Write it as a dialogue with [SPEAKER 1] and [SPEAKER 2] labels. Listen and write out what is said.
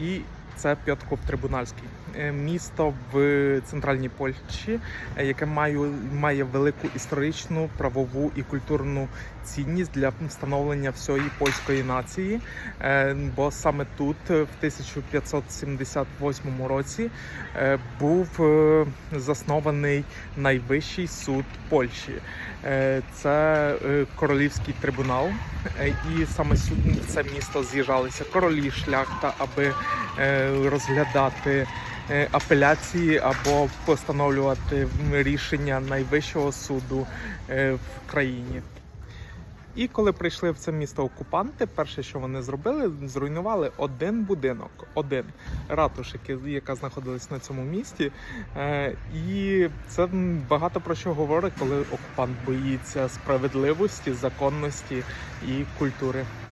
[SPEAKER 1] І це П'ятков Трибунальський, місто в центральній Польщі, е, яке має, має велику історичну, правову і культурну цінність для встановлення всієї польської нації. Е, Бо саме тут, е, в 1578 році, е, був е, заснований найвищий суд Польщі. Е, Це е, королівський трибунал, Е, і саме це місто з'їжджалися королі, шляхта, аби е, розглядати е, апеляції або постановлювати рішення найвищого суду е, в країні. І коли прийшли в це місто окупанти, перше, що вони зробили, зруйнували один будинок, один ратуш, яка знаходилась на цьому місті. Е, і це багато про що говорить, коли окупант боїться справедливості, законності і культури.